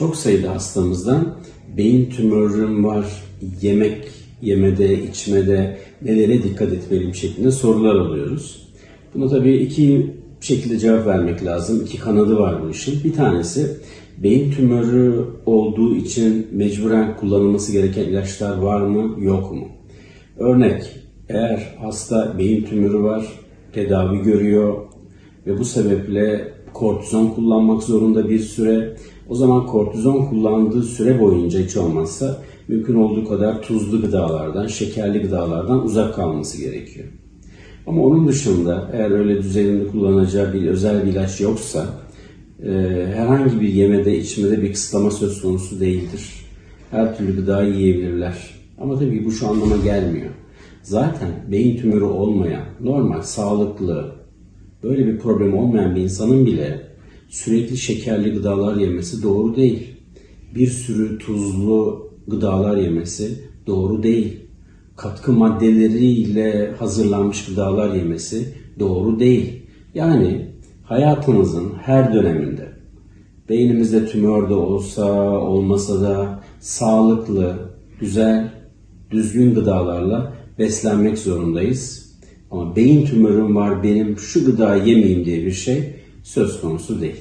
Çok sayıda hastamızdan beyin tümörüm var, yemek yemede, içmede nelere dikkat etmeliyim şeklinde sorular alıyoruz. Buna tabii iki şekilde cevap vermek lazım. İki kanadı var bu işin. Bir tanesi beyin tümörü olduğu için mecburen kullanılması gereken ilaçlar var mı, yok mu? Örnek, eğer hasta beyin tümörü var, tedavi görüyor ve bu sebeple kortizon kullanmak zorunda bir süre, o zaman kortizon kullandığı süre boyunca hiç olmazsa mümkün olduğu kadar tuzlu gıdalardan, şekerli gıdalardan uzak kalması gerekiyor. Ama onun dışında eğer öyle düzeninde kullanacağı bir özel bir ilaç yoksa e, herhangi bir yemede içmede bir kısıtlama söz konusu değildir. Her türlü gıdayı yiyebilirler. Ama tabii bu şu anlama gelmiyor. Zaten beyin tümörü olmayan, normal, sağlıklı, böyle bir problem olmayan bir insanın bile sürekli şekerli gıdalar yemesi doğru değil. Bir sürü tuzlu gıdalar yemesi doğru değil. Katkı maddeleriyle hazırlanmış gıdalar yemesi doğru değil. Yani hayatımızın her döneminde beynimizde tümör de olsa olmasa da sağlıklı, güzel, düzgün gıdalarla beslenmek zorundayız. Ama beyin tümörüm var benim şu gıdayı yemeyeyim diye bir şey söz konusu değil.